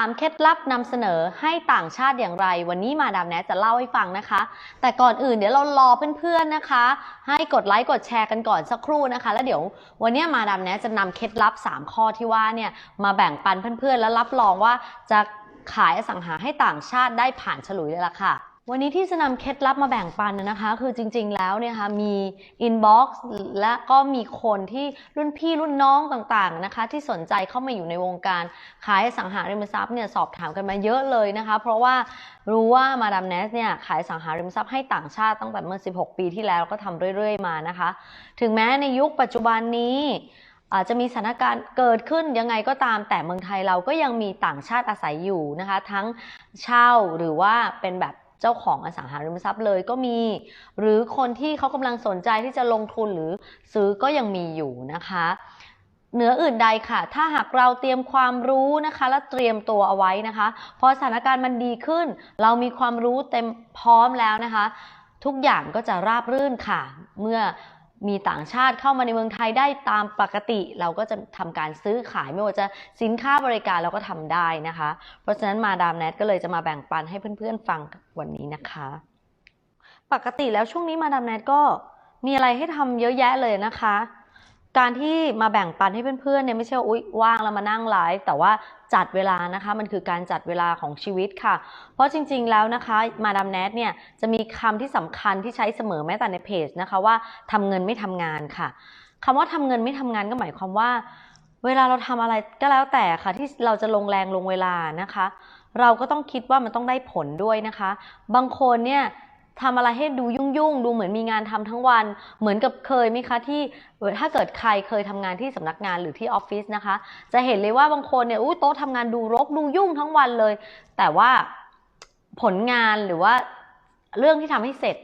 3 เคล็ดลับนำเสนอให้ต่างชาติอย่างไร วันนี้มาดามแนทจะเล่าให้ฟังนะคะ แต่ก่อนอื่นเดี๋ยวเรารอเพื่อนๆนะคะ ให้กดไลค์กดแชร์กันก่อนสักครู่นะคะ แล้วเดี๋ยววันนี้มาดามแนทจะนำเคล็ดลับ 3 ข้อที่ว่าเนี่ยมาแบ่งปันเพื่อนๆ แล้วรับรองว่าจะขายอสังหาให้ต่างชาติได้ผ่านฉลุยเลยล่ะค่ะ วันนี้ที่จะนำเคล็ดลับมาแบ่งปันนะคะ คือจริงๆแล้วเนี่ยค่ะมีอินบ็อกซ์และก็มีคนที่รุ่นพี่รุ่นน้องต่างๆนะคะ ที่สนใจเข้ามาอยู่ในวงการขายสังหาริมทรัพย์เนี่ยสอบถามกันมาเยอะเลยนะคะ เพราะว่ารู้ว่ามาดามเนสเนี่ยขายสังหาริมทรัพย์ให้ต่างชาติตั้งแต่เมื่อ 16 ปีที่แล้วก็ทำเรื่อยๆมานะคะ ถึงแม้ในยุคปัจจุบันนี้อาจจะมีสถานการณ์เกิดขึ้นยังไงก็ตามแต่เมืองไทยเราก็ยังมีต่างชาติอาศัยอยู่นะคะ ทั้งเช่าหรือว่าเป็นแบบ เจ้าของอสังหาริมทรัพย์เลยก็มี หรือคนที่เขากำลังสนใจที่จะลงทุนหรือซื้อก็ยังมีอยู่นะคะเหนืออื่นใดค่ะ ถ้าหากเราเตรียมความรู้นะคะ และเตรียมตัวเอาไว้นะคะ พอสถานการณ์มันดีขึ้น เรามีความรู้เต็มพร้อมแล้วนะคะ ทุกอย่างก็จะราบรื่นค่ะ เมื่อ มีต่างชาติเข้ามาในเมืองไทยได้ตามปกติ เราก็จะทำการซื้อขายไม่ว่าจะสินค้าบริการเราก็ทำได้นะคะ เพราะฉะนั้นมาดามแนทก็เลยจะมาแบ่งปันให้เพื่อนๆฟังวันนี้นะคะ ปกติแล้วช่วงนี้มาดามแนทก็มีอะไรให้ทำเยอะแยะเลยนะคะ การที่มาแบ่งปันให้เพื่อนๆเนี่ยไม่ใช่ว่าอุ๊ยว่างแล้วมานั่งไลฟ์แต่ว่า จัดเวลานะคะมันคือการจัดเวลาของชีวิตค่ะ เพราะจริง ๆ แล้วนะคะ มาดามแนทเนี่ยจะมีคำที่สำคัญที่ใช้เสมอแม้แต่ในเพจนะคะว่าทำเงินไม่ทำงานค่ะคำว่าทำเงินไม่ทำงานก็หมายความว่า เวลาเราทำอะไรก็แล้วแต่ค่ะที่เราจะลงแรงลงเวลานะคะ เราก็ต้องคิดว่ามันต้องได้ผลด้วยนะคะ บางคนเนี่ย ทำอะไรให้ดูยุ่งๆ ดูเหมือนมีงานทำทั้งวัน เหมือนกับเคยไหมคะที่ถ้าเกิดใครเคยทำงานที่สำนักงานหรือที่ออฟฟิศนะคะ จะเห็นเลยว่าบางคนเนี่ยอู้โต๊ะทำงานดูรกดูยุ่งทั้งวันเลย แต่ว่าผลงานหรือว่าเรื่องที่ทำให้เสร็จ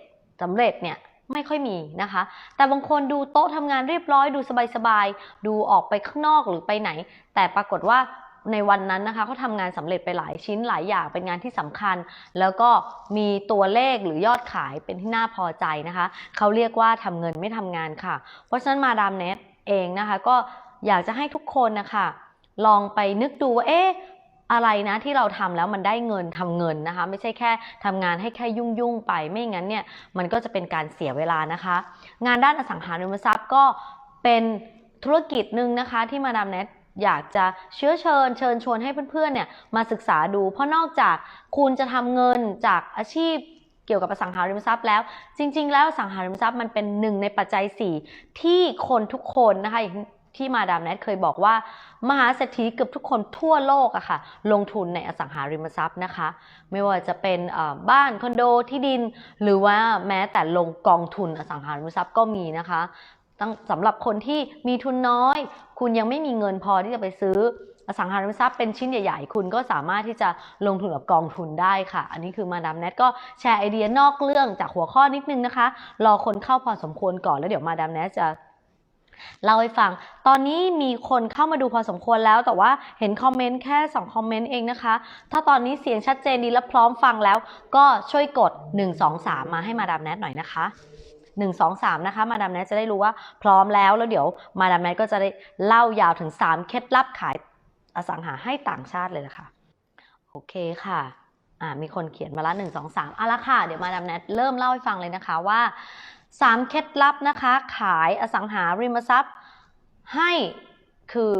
สำเร็จเนี่ยไม่ค่อยมีนะคะ แต่บางคนดูโต๊ะทำงานเรียบร้อย ดูสบายๆ ดูออกไปข้างนอกหรือไปไหน แต่ปรากฏว่า ในวันนั้นนะคะเขาทำงานสำเร็จไปหลายชิ้นหลายอย่างเป็นงานที่สำคัญ แล้วก็มีตัวเลขหรือยอดขายเป็นที่น่าพอใจนะคะเขาเรียกว่าทำเงินไม่ทำงานค่ะ เพราะฉะนั้นมาดามเนทเองนะคะก็อยากจะให้ทุกคนนะคะลองไปนึกดูว่าเอ๊ะอะไรนะที่เราทำแล้วมันได้เงินทำเงินนะคะ ไม่ใช่แค่ทำงานให้แค่ยุ่งยุ่งไปไม่งั้นเนี่ยมันก็จะเป็นการเสียเวลานะคะ งานด้านอสังหาริมทรัพย์ก็เป็นธุรกิจหนึ่งนะคะที่มาดามเนท อยากจะเชื้อเชิญเชิญชวนให้เพื่อนๆเนี่ยมาศึกษาดู เพราะนอกจากคุณจะทำเงินจากอาชีพเกี่ยวกับอสังหาริมทรัพย์แล้ว จริง ๆ แล้วอสังหาริมทรัพย์มันเป็นหนึ่งในปัจจัย 4 ที่คนทุกคนนะคะอย่างที่มาดามแนทเคยบอกว่า มหาเศรษฐีเกือบทุกคนทั่วโลกอะค่ะ ลงทุนในอสังหาริมทรัพย์นะคะ ไม่ว่าจะเป็นบ้านคอนโดที่ดิน หรือว่าแม้แต่ลงกองทุนอสังหาริมทรัพย์ก็มีนะคะ สำหรับคนที่มีทุนน้อย คุณยังไม่มีเงินพอที่จะไปซื้ออสังหาริมทรัพย์เป็นชิ้นใหญ่ๆ คุณก็สามารถที่จะลงทุนกับกองทุนได้ค่ะ อันนี้คือมาดามแนทก็แชร์ไอเดียนอกเรื่องจากหัวข้อนิดนึงนะคะ รอคนเข้าพอสมควรก่อนแล้วเดี๋ยวมาดามแนทจะเล่าให้ฟัง ตอนนี้มีคนเข้ามาดูพอสมควรแล้ว แต่ว่าเห็นคอมเมนต์แค่ 2 คอมเมนต์เองนะคะ ถ้าตอนนี้เสียงชัดเจนดีและพร้อมฟังแล้ว ก็ช่วยกด 1 2 3 มาให้มาดามแนทหน่อยนะคะ 1 2 3 นะคะ มาดามแนทจะได้รู้ว่าพร้อมแล้วแล้วเดี๋ยวมาดามแนทก็จะได้เล่ายาวถึง 3 เคล็ดลับขายอสังหาให้ต่างชาติเลยละค่ะโอเคค่ะอ่ามีคนเขียนมาละหนึ่งสองสามเอาละค่ะ เดี๋ยวมาดามแนทเริ่มเล่าให้ฟังเลยนะคะว่าสามเคล็ดลับนะคะ ขายอสังหาริมทรัพย์ให้คือ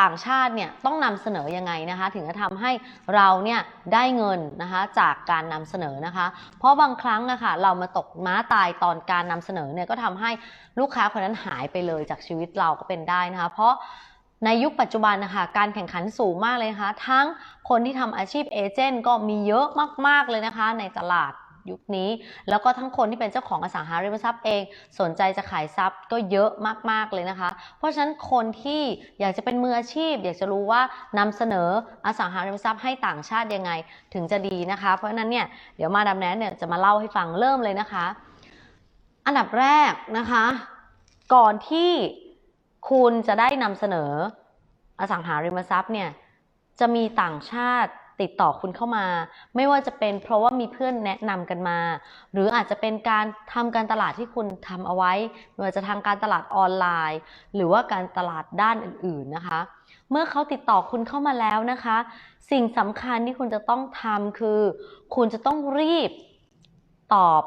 ต่างชาติเนี่ยต้องนำเสนอยังไงนะคะ ถึงจะทำให้เราเนี่ยได้เงินนะคะจากการนำเสนอนะคะ เพราะบางครั้งนะคะเรามาตกม้าตายตอนการนำเสนอเนี่ยก็ทำให้ลูกค้าคนนั้นหายไปเลยจากชีวิตเราก็เป็นได้นะคะ เพราะในยุคปัจจุบันนะคะการแข่งขันสูงมากเลยนะคะทั้งคนที่ทำอาชีพเอเจนต์ก็มีเยอะมากๆเลยนะคะในตลาด ยุคนี้ แล้วก็ทั้งคนที่เป็นเจ้าของอสังหาริมทรัพย์เอง สนใจจะขายทรัพย์ก็เยอะมากๆเลยนะคะ เพราะฉะนั้นคนที่อยากจะเป็นมืออาชีพ อยากจะรู้ว่านำเสนออสังหาริมทรัพย์ให้ต่างชาติยังไงถึงจะดีนะคะ เพราะฉะนั้นเนี่ยเดี๋ยวมาดามแนทเนี่ยจะมาเล่าให้ฟังเริ่มเลยนะคะ อันดับแรกนะคะ ก่อนที่คุณจะได้นำเสนออสังหาริมทรัพย์เนี่ยจะมีต่างชาติ ติดต่อคุณเข้ามา ไม่ว่าจะเป็นเพราะว่ามีเพื่อนแนะนำกันมา หรืออาจจะเป็นการทำการตลาดที่คุณทำเอาไว้ไม่ว่าจะทางการตลาดออนไลน์ หรือว่าการตลาดด้านอื่น ๆนะคะ เมื่อเขาติดต่อคุณเข้ามาแล้วนะคะ สิ่งสำคัญที่คุณจะต้องทำคือ คุณจะต้องรีบตอบ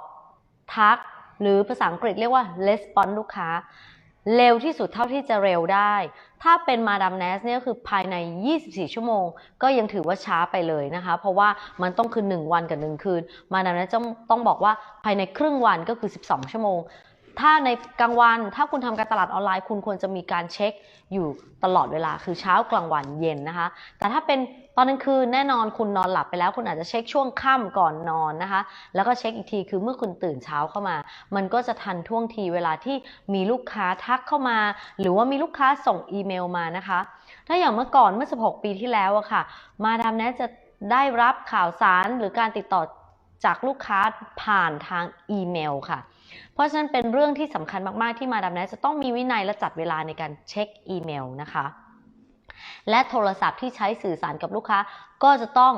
ทัก หรือภาษาอังกฤษเรียกว่า response ลูกค้า เร็วที่สุดเท่าที่จะเร็วได้ ถ้าเป็นมาดามเนสเนี่ยก็คือภายใน 24 ชั่วโมง ก็ยังถือว่าช้าไปเลยนะคะ เพราะว่ามันต้องคือ 1 วันกับ 1 คืน มาดามเนสต้องต้องบอกว่าภายในครึ่งวันก็คือ 12 ชั่วโมง ถ้าในกลางวันถ้าคุณทำการตลาดออนไลน์ คุณควรจะมีการเช็คอยู่ตลอดเวลาคือเช้ากลางวันเย็นนะคะ แต่ถ้าเป็นตอนกลางคืนแน่นอนคุณนอนหลับไปแล้ว คุณอาจจะเช็คช่วงค่ำก่อนนอนนะคะ แล้วก็เช็คอีกทีคือเมื่อคุณตื่นเช้าเข้ามา มันก็จะทันท่วงทีเวลาที่มีลูกค้าทักเข้ามา หรือว่ามีลูกค้าส่งอีเมลมานะคะ ถ้าอย่างเมื่อก่อนเมื่อ 16 ปีที่แล้วอะค่ะ มาดามแนทจะได้รับข่าวสารหรือการติดต่อ จากลูกค้าผ่านทางอีเมลค่ะ เพราะฉะนั้นเป็นเรื่องที่สำคัญมาก ๆ ที่มาดามแนทจะต้องมีวินัยและจัดเวลาในการเช็คอีเมลนะคะ และโทรศัพท์ที่ใช้สื่อสารกับลูกค้าก็จะต้อง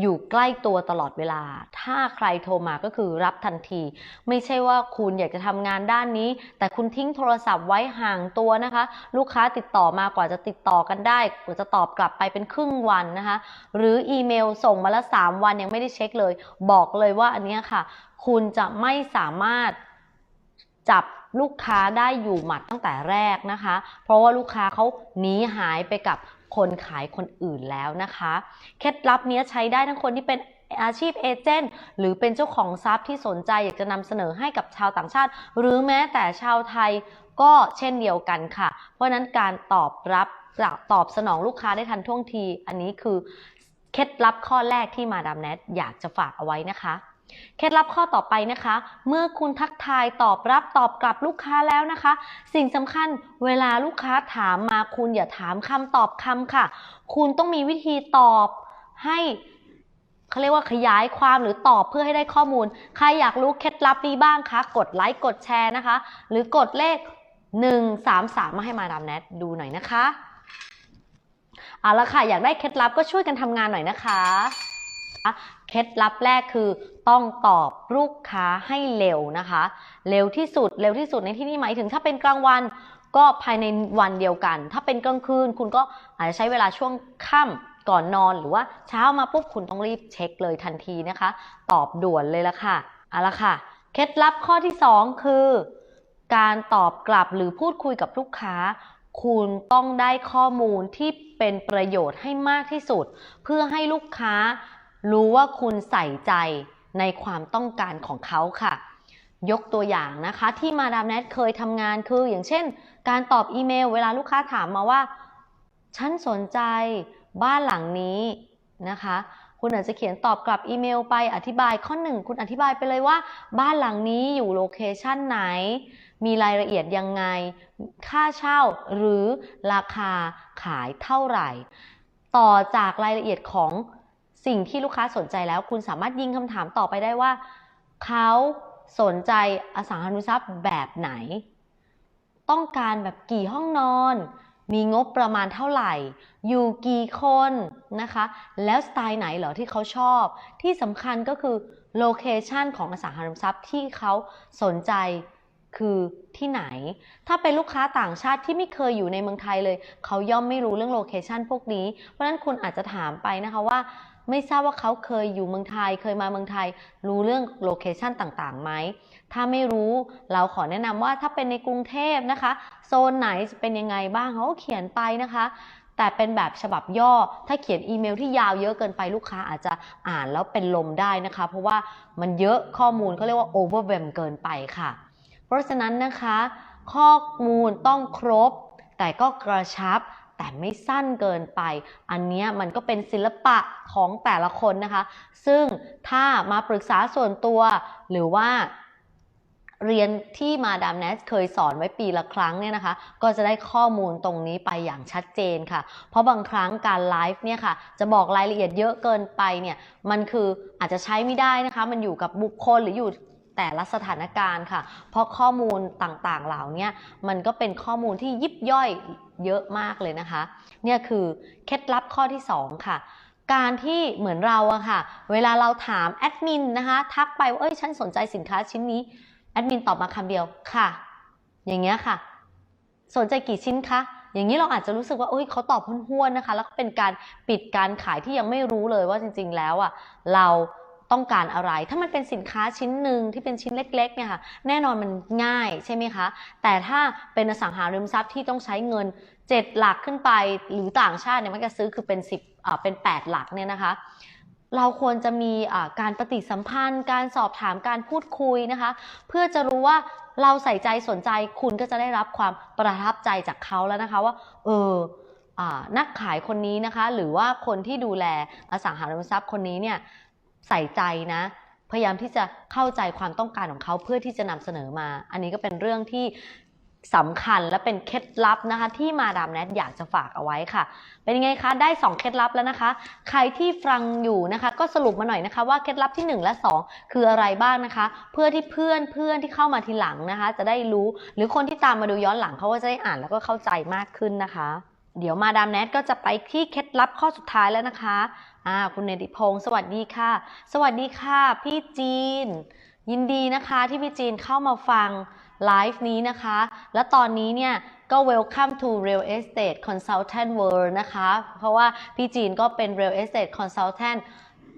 อยู่ใกล้ตัวตลอดเวลา ถ้าใครโทรมาก็คือรับทันที ไม่ใช่ว่าคุณอยากจะทำงานด้านนี้ แต่คุณทิ้งโทรศัพท์ไว้ห่างตัวนะคะ ลูกค้าติดต่อมากว่าจะติดต่อกันได้กว่าจะตอบกลับไปเป็นครึ่งวันนะคะ หรืออีเมลส่งมาแล้ว3วันยังไม่ได้เช็คเลย บอกเลยว่าอันนี้ค่ะ คุณจะไม่สามารถ จับลูกค้าได้อยู่หมัดตั้งแต่แรกนะคะ เพราะว่าลูกค้าเขาหนีหายไปกับคนขายคนอื่นแล้วนะคะ เคล็ดลับนี้ใช้ได้ทั้งคนที่เป็นอาชีพเอเจนต์หรือเป็นเจ้าของทรัพย์ที่สนใจอยากจะนำเสนอให้กับชาวต่างชาติ หรือแม้แต่ชาวไทยก็เช่นเดียวกันค่ะ เพราะฉะนั้นการตอบรับตอบสนองลูกค้าได้ทันท่วงที อันนี้คือเคล็ดลับข้อแรกที่มาดามแนทอยากจะฝากเอาไว้นะคะ เคล็ดลับข้อต่อไปนะคะ เมื่อคุณทักทายตอบรับตอบกลับลูกค้าแล้วนะคะ สิ่งสำคัญเวลาลูกค้าถามมาคุณอย่าถามคำตอบคำค่ะ คุณต้องมีวิธีตอบให้เขาเรียกว่าขยายความหรือตอบเพื่อให้ได้ข้อมูล ใครอยากรู้เคล็ดลับนี้บ้างคะ กดไลค์กดแชร์นะคะ หรือกดเลข 1 3 3 มาให้มาดามแนทดูหน่อยนะคะเอาละค่ะ อยากได้เคล็ดลับก็ช่วยกันทำงานหน่อยนะคะ เคล็ดลับแรกคือต้องตอบลูกค้าให้เร็วนะคะ เร็วที่สุดเร็วที่สุดในที่นี้หมายถึงถ้าเป็นกลางวันก็ภายในวันเดียวกัน ถ้าเป็นกลางคืนคุณก็อาจจะใช้เวลาช่วงค่ำก่อนนอนหรือว่าเช้ามาปุ๊บคุณต้องรีบเช็คเลยทันทีนะคะ ตอบด่วนเลยละค่ะเอาละค่ะ เคล็ดลับข้อที่ 2 คือ การตอบกลับหรือพูดคุยกับลูกค้า คุณต้องได้ข้อมูลที่เป็นประโยชน์ให้มากที่สุด เพื่อให้ลูกค้า รู้ว่าคุณใส่ใจในความต้องการของเขาค่ะ ยกตัวอย่างนะคะที่มาดามแนทเคยทำงานคือ อย่างเช่น การตอบอีเมล เวลาลูกค้าถามมาว่า ฉันสนใจบ้านหลังนี้นะคะ คุณอาจจะเขียนตอบกลับอีเมลไปอธิบายข้อหนึ่งคุณอธิบายไปเลยว่า บ้านหลังนี้อยู่โลเคชันไหน มีรายละเอียดยังไง ค่าเช่าหรือราคาขายเท่าไหร่ ต่อจากรายละเอียดของ สิ่งที่ลูกค้าสนใจแล้ว คุณสามารถยิงคำถามต่อไปได้ว่า เขาสนใจอสังหาริมทรัพย์แบบไหน ต้องการแบบกี่ห้องนอน มีงบประมาณเท่าไหร่ อยู่กี่คนนะคะ แล้วสไตล์ไหนเหรอที่เขาชอบ ที่สำคัญก็คือโลเคชันของอสังหาริมทรัพย์ที่เขาสนใจคือที่ไหน ถ้าเป็นลูกค้าต่างชาติที่ไม่เคยอยู่ในเมืองไทยเลย เขาย่อมไม่รู้เรื่องโลเคชันพวกนี้ เพราะฉะนั้นคุณอาจจะถามไปนะคะว่า ไม่ทราบว่าเขาเคยอยู่เมืองไทย เคยมาเมืองไทย รู้เรื่องโลเคชันต่างๆไหม ถ้าไม่รู้เราขอแนะนำว่าถ้าเป็นในกรุงเทพนะคะ โซนไหนจะเป็นยังไงบ้างเขาก็เขียนไปนะคะ แต่เป็นแบบฉบับย่อ ถ้าเขียนอีเมลที่ยาวเยอะเกินไปลูกค้าอาจจะอ่านแล้วเป็นลมได้นะคะ เพราะว่ามันเยอะข้อมูลเขาเรียกว่า overwhelm เกินไปค่ะ เพราะฉะนั้นนะคะ ข้อมูลต้องครบแต่ก็กระชับ แต่ไม่สั้นเกินไป อันนี้มันก็เป็นศิลปะของแต่ละคนนะคะ ซึ่งถ้ามาปรึกษาส่วนตัวหรือว่าเรียนที่มาดามแนสเคยสอนไว้ปีละครั้งเนี่ยนะคะ ก็จะได้ข้อมูลตรงนี้ไปอย่างชัดเจนค่ะ เพราะบางครั้งการไลฟ์เนี่ยค่ะ จะบอกรายละเอียดเยอะเกินไปเนี่ย มันคืออาจจะใช้ไม่ได้นะคะ มันอยู่กับบุคคลหรืออยู่ แต่ละสถานการณ์ค่ะ เพราะข้อมูลต่างๆ เหล่านี้มันก็เป็นข้อมูลที่ยิบย่อยเยอะมากเลยนะคะ เนี่ยคือเคล็ดลับข้อที่ 2 ค่ะ การที่เหมือนเราอะค่ะ เวลาเราถามแอดมินนะคะ ทักไปว่าเอ้ยฉันสนใจสินค้าชิ้นนี้ แอดมินตอบมาคำเดียวค่ะ อย่างเงี้ยค่ะ สนใจกี่ชิ้นคะอย่างนี้เราอาจจะรู้สึกว่าเอ้ยเขาตอบห้วนๆนะคะ แล้วก็เป็นการปิดการขายที่ยังไม่รู้เลยว่าจริง ๆ แล้วอะเรา ต้องการอะไร ถ้ามันเป็นสินค้าชิ้นหนึ่งที่เป็นชิ้นเล็กๆเนี่ยค่ะ แน่นอนมันง่ายใช่ไหมคะ แต่ถ้าเป็นอสังหาริมทรัพย์ที่ต้องใช้เงิน 7 หลักขึ้นไป หรือต่างชาติเนี่ยมันจะซื้อคือเป็น 10อ่าเป็น 8 หลักเนี่ยนะคะ เราควรจะมีอ่าการปฏิสัมพันธ์ การสอบถามการพูดคุยนะคะ เพื่อจะรู้ว่าเราใส่ใจสนใจคุณก็จะได้รับความประทับใจจากเขาแล้วนะคะว่า เอออนักขายคนนี้นะคะ หรือว่าคนที่ดูแลอสังหาริมทรัพย์คนนี้เนี่ย ใส่ใจนะ พยายามที่จะเข้าใจความต้องการของเขาเพื่อที่จะนำเสนอมา อันนี้ก็เป็นเรื่องที่สำคัญและเป็นเคล็ดลับนะคะ ที่มาดามแนทอยากจะฝากเอาไว้ค่ะ เป็นยังไงคะ ได้ 2 เคล็ดลับแล้วนะคะ ใครที่ฟังอยู่นะคะ ก็สรุปมาหน่อยนะคะ ว่าเคล็ดลับที่ 1 และ 2 คืออะไรบ้างนะคะ เพื่อที่เพื่อนเพื่อนที่เข้ามาทีหลังนะคะ จะได้รู้ หรือคนที่ตามมาดูย้อนหลังเขาก็จะได้อ่านแล้วก็เข้าใจมากขึ้นนะคะ เดี๋ยวมาดามแนทก็จะไปที่เคล็ดลับข้อสุดท้ายแล้วนะคะอ่าคุณเนติพงศ์สวัสดีค่ะ สวัสดีค่ะ พี่จีน ยินดีนะคะที่พี่จีนเข้ามาฟังไลฟ์นี้นะคะ และตอนนี้เนี่ยก็ welcome to real estate consultant world นะคะ เพราะว่าพี่จีนก็เป็น real estate consultant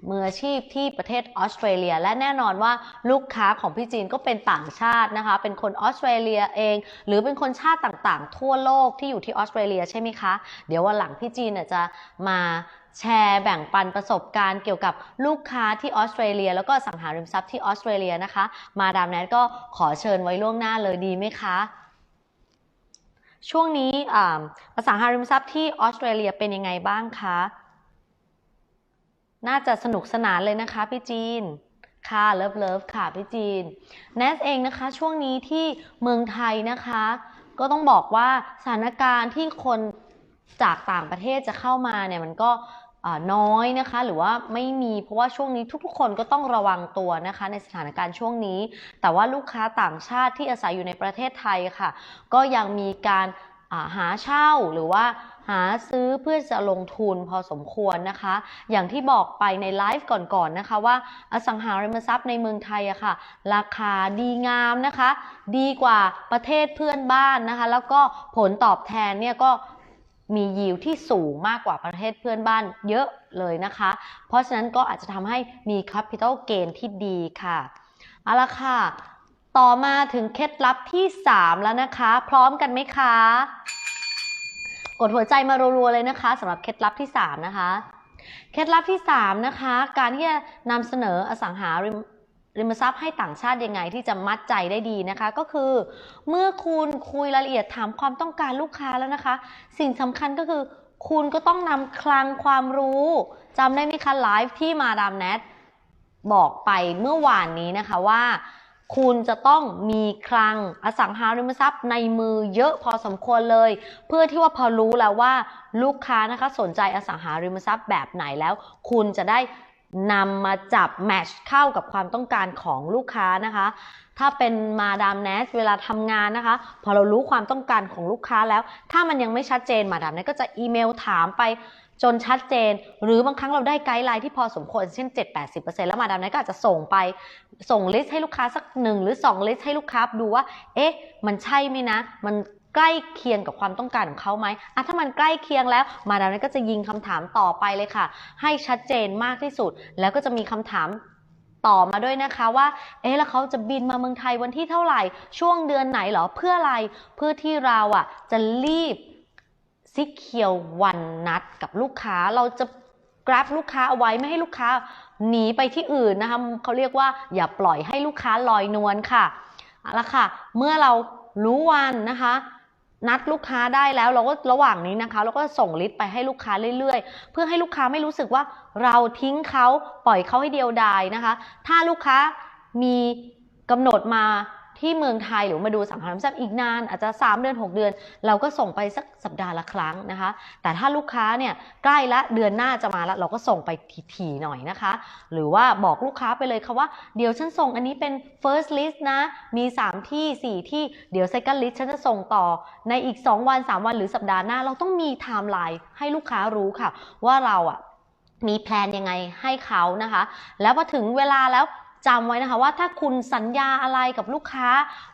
มืออาชีพที่ประเทศออสเตรเลีย และแน่นอนว่าลูกค้าของพี่จีนก็เป็นต่างชาตินะคะ เป็นคนออสเตรเลียเอง หรือเป็นคนชาติต่างๆ ทั่วโลกที่อยู่ที่ออสเตรเลียใช่ไหมคะ เดี๋ยววันหลังพี่จีนจะมาแชร์แบ่งปันประสบการณ์เกี่ยวกับลูกค้าที่ออสเตรเลีย แล้วก็สังหาริมทรัพย์ที่ออสเตรเลียนะคะ มาดามแนทก็ขอเชิญไว้ล่วงหน้าเลยดีไหมคะช่วงนี้อ่าอสังหาริมทรัพย์ที่ออสเตรเลียเป็นยังไงบ้างคะ น่าจะสนุกสนานเลยนะคะพี่จีน ค่ะเลิฟเลิฟค่ะพี่จีนแนสเองนะคะช่วงนี้ที่เมืองไทยนะคะ ก็ต้องบอกว่าสถานการณ์ที่คนจากต่างประเทศจะเข้ามาเนี่ยมันก็น้อยนะคะ หรือว่าไม่มีเพราะว่าช่วงนี้ทุกๆ คนก็ต้องระวังตัวนะคะ ในสถานการณ์ช่วงนี้ แต่ว่าลูกค้าต่างชาติที่อาศัยอยู่ในประเทศไทยค่ะ ก็ยังมีการหาเช่าหรือว่า หาซื้อเพื่อจะลงทุนพอสมควรนะคะ อย่างที่บอกไปในไลฟ์ก่อนๆนะคะว่าอสังหาริมทรัพย์ในเมืองไทยอะค่ะ ราคาดีงามนะคะ ดีกว่าประเทศเพื่อนบ้านนะคะ แล้วก็ผลตอบแทนเนี่ยก็มียิวที่สูงมากกว่าประเทศเพื่อนบ้านเยอะเลยนะคะ เพราะฉะนั้นก็อาจจะทำให้มี capital gain ที่ดีค่ะเอาละค่ะ ต่อมาถึงเคล็ดลับที่ 3 แล้วนะคะ พร้อมกันไหมคะ กดหัวใจมารัวๆเลยนะคะสำหรับเคล็ดลับที่ 3 นะคะ เคล็ดลับที่ 3 นะคะ การที่จะนำเสนออสังหาริมริมทรัพย์ให้ต่างชาติยังไงที่จะมัดใจได้ดีนะคะ ก็คือ เมื่อคุณคุยรายละเอียดถามความต้องการลูกค้าแล้วนะคะ สิ่งสำคัญก็คือ คุณก็ต้องนำคลังความรู้จำได้ไหมคะไลฟ์ที่มาดามแนทบอกไปเมื่อวานนี้นะคะว่า คุณจะต้องมีคลังอสังหาริมทรัพย์ในมือเยอะพอสมควรเลย เพื่อที่ว่าพอรู้แล้วว่าลูกค้านะคะสนใจอสังหาริมทรัพย์แบบไหนแล้ว คุณจะได้นำมาจับแมทช์เข้ากับความต้องการของลูกค้านะคะ ถ้าเป็นมาดามแนสเวลาทำงานนะคะ พอเรารู้ความต้องการของลูกค้าแล้ว ถ้ามันยังไม่ชัดเจนมาดามแนสก็จะอีเมลถามไป จนชัดเจน หรือบางครั้งเราได้ไกด์ไลน์ที่พอสมควรเช่น 7-80%แล้วมาดามแนก็อาจจะส่งไป ส่งลิสต์ให้ลูกค้าสักหนึ่งหรือ 2 ลิสต์ให้ลูกค้าดูว่า เอ๊ะ มันใช่ไหมนะ มันใกล้เคียงกับความต้องการของเขาไหมอะถ้ามันใกล้เคียงแล้ว มาดามแนก็จะยิงคำถามต่อไปเลยค่ะ ให้ชัดเจนมากที่สุด แล้วก็จะมีคำถามต่อมาด้วยนะคะว่า เอ๊ะ แล้วเขาจะบินมาเมืองไทยวันที่เท่าไหร่ ช่วงเดือนไหนหรอ เพื่ออะไร เพื่อที่เราอะจะรีบ ซิกเคียววันนัดกับลูกค้าเราจะกราฟลูกค้าเอาไว้ไม่ให้ลูกค้าหนีไปที่อื่นนะคะเขาเรียกว่าอย่าปล่อยให้ลูกค้าลอยนวลค่ะเอาละค่ะ เมื่อเรารู้วันนะคะ นัดลูกค้าได้แล้วเราก็ระหว่างนี้นะคะ เราก็ส่งลิสต์ไปให้ลูกค้าเรื่อยๆ เพื่อให้ลูกค้าไม่รู้สึกว่าเราทิ้งเขาปล่อยเขาให้เดียวดายนะคะ ถ้าลูกค้ามีกำหนดมา ที่เมืองไทยหรือมาดูสังหาริมทรัพย์อีกนาน อาจจะ 3 เดือน 6 เดือน เราก็ส่งไปสักสัปดาห์ละครั้งนะคะ แต่ถ้าลูกค้าเนี่ยใกล้ละเดือนหน้าจะมาล้วเราก็ส่งไปถี่ๆหน่อยนะคะ หรือว่าบอกลูกค้าไปเลยค่ะว่าเดี๋ยวฉันส่งอันนี้เป็น first list นะ มี 3 ที่ 4 ที่เดี๋ยว second list ฉันจะส่งต่อในอีก 2 วัน 3 วันหรือสัปดาห์หน้า เราต้องมีไทม์ไลน์ให้ลูกค้ารู้ค่ะ ว่าเราอะมีแพลนยังไงให้เขานะคะ แล้วพอถึงเวลาแล้ว จำไว้นะคะว่าถ้าคุณสัญญาอะไรกับลูกค้า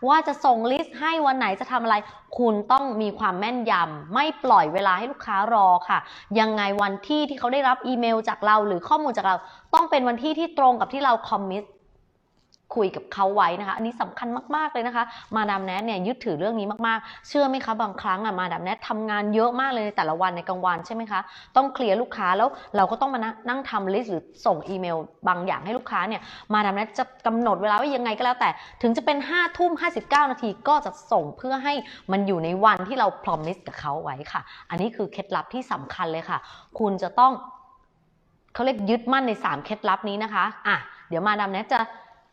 ว่าจะส่งลิสต์ให้วันไหนจะทำอะไร คุณต้องมีความแม่นยำไม่ปล่อยเวลาให้ลูกค้ารอค่ะ ยังไงวันที่ที่เขาได้รับอีเมลจากเราหรือข้อมูลจากเรา ต้องเป็นวันที่ที่ตรงกับที่เราคอมมิต คุยกับเขาไว้นะคะ อันนี้สำคัญมาก ๆ เลยนะคะ มาดามแนทเนี่ยยึดถือเรื่องนี้มาก ๆ เชื่อไหมคะบางครั้งอะมาดามแนททำงานเยอะมากเลยในแต่ละวันในกลางวันใช่ไหมคะ ต้องเคลียร์ลูกค้าแล้วเราก็ต้องมานั่งทำลิสต์หรือส่งอีเมล บางอย่างให้ลูกค้าเนี่ยมาดามแนทจะกำหนดเวลาไว้ยังไงก็แล้วแต่ ถึงจะเป็น5้าทุ่มห้นาทีก็จะส่งเพื่อให้มันอยู่ในวันที่เราพรอมิสกับเขาไว้ค่ะ อันนี้คือเคล็ดลับที่สำคัญเลยค่ะ คุณจะต้องเขาเรียกยึดมั่นใน 3 เคล็ดลับนี้นะคะอะเดี๋ยวมาดามแนทจะ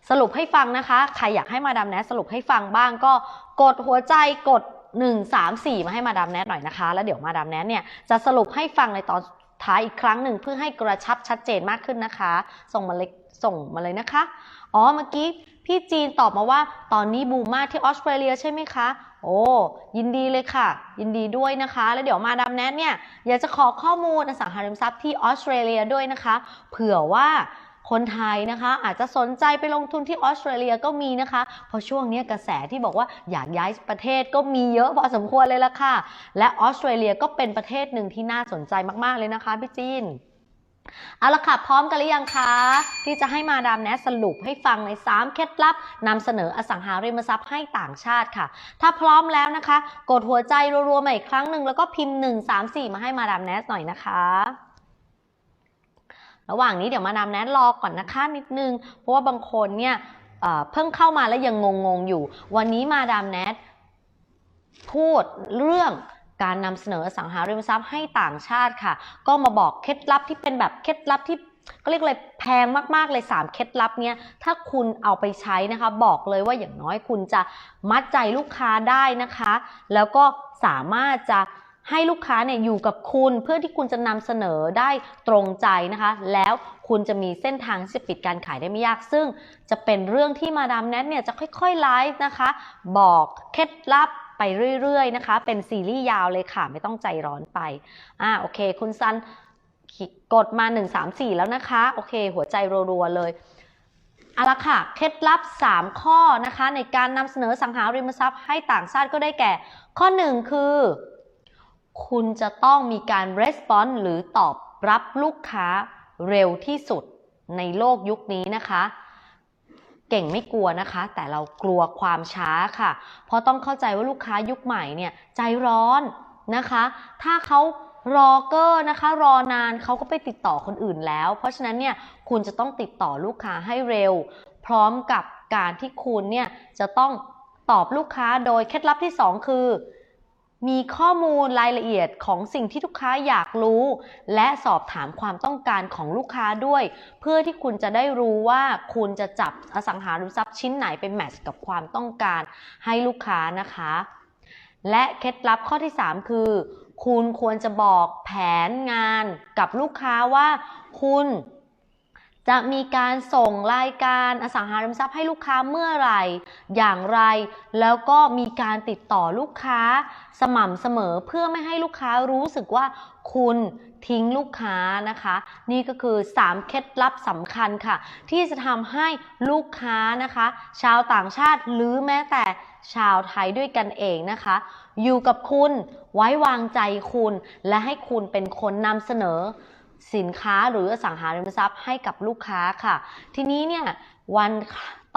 สรุปให้ฟังนะคะ ใครอยากให้มาดามแนทสรุปให้ฟังบ้างก็กดหัวใจกด 1 3 4 มาให้มาดามแนทหน่อยนะคะ แล้วเดี๋ยวมาดามแนทเนี่ยจะสรุปให้ฟังในตอนท้ายอีกครั้งหนึ่งเพื่อให้กระชับชัดเจนมากขึ้นนะคะ ส่งมาเลยส่งมาเลยนะคะ อ๋อเมื่อกี้พี่จีนตอบมาว่าตอนนี้บูมมากที่ออสเตรเลียใช่ไหมคะ โอ้ยินดีเลยค่ะ ยินดีด้วยนะคะ แล้วเดี๋ยวมาดามแนทเนี่ยอยากจะขอข้อมูลอสังหาริมทรัพย์ที่ออสเตรเลียด้วยนะคะ เผื่อว่า คนไทยนะคะอาจจะสนใจไปลงทุนที่ออสเตรเลียก็มีนะคะ เพราะช่วงนี้กระแสที่บอกว่าอยากย้ายประเทศก็มีเยอะพอสมควรเลยละค่ะ และออสเตรเลียก็เป็นประเทศหนึ่งที่น่าสนใจมากๆเลยนะคะพี่จีนเอาละค่ะ พร้อมกันหรือยังคะ ที่จะให้มาดามแนทสรุปให้ฟังใน 3 เคล็ดลับนำเสนออสังหาริมทรัพย์ให้ต่างชาติค่ะ ถ้าพร้อมแล้วนะคะ กดหัวใจรัวๆมาอีกครั้งหนึ่งแล้วก็พิมพ์ 1 3 4 มาให้มาดามแนทหน่อยนะคะ ระหว่างนี้เดี๋ยวมาดามแนทรอก่อนนะคะนิดนึง เพราะว่าบางคนเนี่ยเพิ่งเข้ามาแล้วยังงงๆอยู่ วันนี้มาดามแนทพูดเรื่องการนำเสนออสังหาริมทรัพย์ให้ต่างชาติค่ะ ก็มาบอกเคล็ดลับที่เป็นแบบเคล็ดลับที่ก็เรียกเลยแพงมากๆเลย 3 เคล็ดลับเนี้ยถ้าคุณเอาไปใช้นะคะ บอกเลยว่าอย่างน้อยคุณจะมัดใจลูกค้าได้นะคะ แล้วก็สามารถจะ ให้ลูกค้าเนี่ยอยู่กับคุณเพื่อที่คุณจะนำเสนอได้ตรงใจนะคะ แล้วคุณจะมีเส้นทางที่จะปิดการขายได้ไม่ยาก ซึ่งจะเป็นเรื่องที่มาดามแนทเนี่ยจะค่อยๆไลฟ์นะคะ บอกเคล็ดลับไปเรื่อยๆนะคะ เป็นซีรีส์ยาวเลยค่ะ ไม่ต้องใจร้อนไป อ่าโอเค คุณซันกดมา 1 3 4 แล้วนะคะ โอเค หัวใจรัวๆเลยเอาละค่ะ เคล็ดลับ 3 ข้อนะคะ ในการนำเสนอสังหาริมทรัพย์ให้ต่างชาติก็ได้แก่ ข้อ 1 คือ คุณจะต้องมีการ response หรือตอบรับลูกค้าเร็วที่สุดในโลกยุคนี้นะคะ เก่งไม่กลัวนะคะ แต่เรากลัวความช้าค่ะ เพราะต้องเข้าใจว่าลูกค้ายุคใหม่เนี่ยใจร้อนนะคะ ถ้าเขารอเกอร์นะคะรอนานเขาก็ไปติดต่อคนอื่นแล้ว เพราะฉะนั้นเนี่ยคุณจะต้องติดต่อลูกค้าให้เร็ว พร้อมกับการที่คุณเนี่ยจะต้องตอบลูกค้าโดยเคล็ดลับที่ 2 คือ มีข้อมูลรายละเอียดของสิ่งที่ลูกค้าอยากรู้ และสอบถามความต้องการของลูกค้าด้วย เพื่อที่คุณจะได้รู้ว่าคุณจะจับอสังหาริมทรัพย์ชิ้นไหนไปแมทช์กับความต้องการให้ลูกค้านะคะ และเคล็ดลับข้อที่ 3 คือ คุณควรจะบอกแผนงานกับลูกค้าว่า คุณ จะมีการส่งรายการอสังหาริมทรัพย์ให้ลูกค้าเมื่อไหร่ อย่างไร แล้วก็มีการติดต่อลูกค้าสม่ำเสมอเพื่อไม่ให้ลูกค้ารู้สึกว่าคุณทิ้งลูกค้านะคะ นี่ก็คือ 3 เคล็ดลับสำคัญค่ะ ที่จะทำให้ลูกค้านะคะ ชาวต่างชาติหรือแม้แต่ชาวไทยด้วยกันเองนะคะ อยู่กับคุณไว้วางใจคุณ และให้คุณเป็นคนนำเสนอ สินค้าหรืออสังหาริมทรัพย์ให้กับลูกค้าค่ะ ทีนี้เนี่ยวัน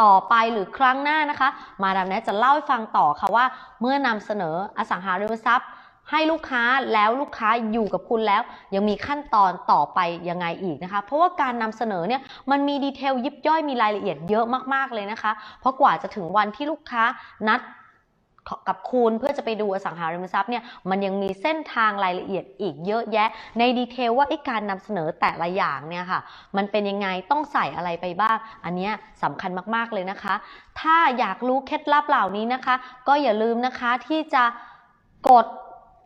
ต่อไปหรือครั้งหน้านะคะ มาดามแนทจะเล่าให้ฟังต่อค่ะว่า เมื่อนำเสนออสังหาริมทรัพย์ ให้ลูกค้าแล้วลูกค้าอยู่กับคุณแล้ว ยังมีขั้นตอนต่อไปยังไงอีกนะคะ เพราะว่าการนำเสนอเนี่ยมันมีดีเทลยิบย่อยมีรายละเอียดเยอะมากๆเลยนะคะ เพราะกว่าจะถึงวันที่ลูกค้านัด กับคุณเพื่อจะไปดูอสังหาริมทรัพย์เนี่ยมันยังมีเส้นทางรายละเอียดอีกเยอะแยะ ในดีเทลว่าไอ้การนำเสนอแต่ละอย่างเนี่ยค่ะ มันเป็นยังไงต้องใส่อะไรไปบ้าง อันนี้ยสำคัญมากๆเลยนะคะ ถ้าอยากรู้เคล็ดลับเหล่านี้นะคะ ก็อย่าลืมนะคะที่จะกด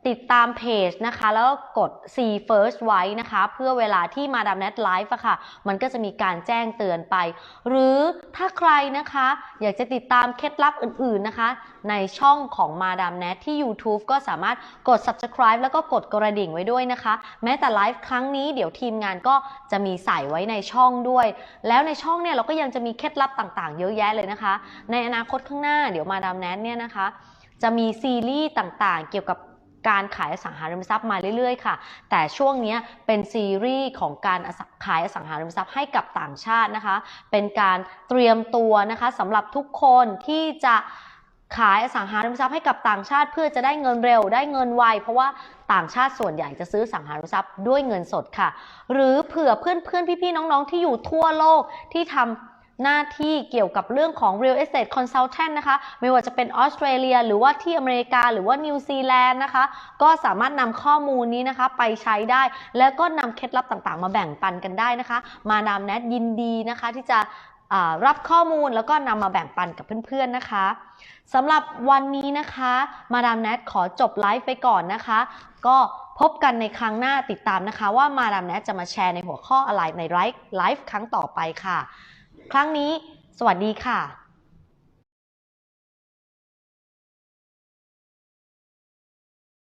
ติดตามเพจนะคะ แล้วก็กด see first ไว้นะคะ เพื่อเวลาที่มาดามแนทไลฟ์อะค่ะ มันก็จะมีการแจ้งเตือนไป หรือถ้าใครนะคะ อยากจะติดตามเคล็ดลับอื่นๆนะคะ ในช่องของมาดามแนทที่ YouTube ก็สามารถกด subscribe แล้วก็กดกระดิ่งไว้ด้วยนะคะ แม้แต่ไลฟ์ครั้งนี้เดี๋ยวทีมงานก็จะมีใส่ไว้ในช่องด้วย แล้วในช่องเนี่ยเราก็ยังจะมีเคล็ดลับต่างๆ เยอะแยะเลยนะคะ ในอนาคตข้างหน้าเดี๋ยวมาดามแนทเนี่ยนะคะ จะมีซีรีส์ต่างๆ เกี่ยวกับ การขายอสังหาริมทรัพย์มาเรื่อยๆ ค่ะ แต่ช่วงนี้เป็นซีรีส์ของการขายอสังหาริมทรัพย์ให้กับต่างชาตินะคะ เป็นการเตรียมตัวนะคะสำหรับทุกคนที่จะขายอสังหาริมทรัพย์ให้กับต่างชาติเพื่อจะได้เงินเร็วได้เงินไว เพราะว่าต่างชาติส่วนใหญ่จะซื้ออสังหาริมทรัพย์ด้วยเงินสดค่ะ หรือเผื่อเพื่อนๆพี่ๆน้องๆที่อยู่ทั่วโลกที่ทำ หน้าที่เกี่ยวกับเรื่องของ real estate consultant นะคะ ไม่ว่าจะเป็นออสเตรเลีย หรือว่าที่อเมริกาหรือว่านิวซีแลนด์นะคะ ก็สามารถนำข้อมูลนี้นะคะไปใช้ได้ แล้วก็นำเคล็ดลับต่างๆ มาแบ่งปันกันได้นะคะ มาดามแนทยินดีนะคะที่จะรับข้อมูลแล้วก็นำมาแบ่งปันกับเพื่อนๆนะคะสำหรับวันนี้นะคะ มาดามแนทขอจบไลฟ์ไปก่อนนะคะ ก็พบกันในครั้งหน้าติดตามนะคะ ว่ามาดามแนทจะมาแชร์ในหัวข้ออะไรในไลฟ์ไลฟ์ครั้งต่อไปค่ะ ครั้งนี้ สวัสดีค่ะ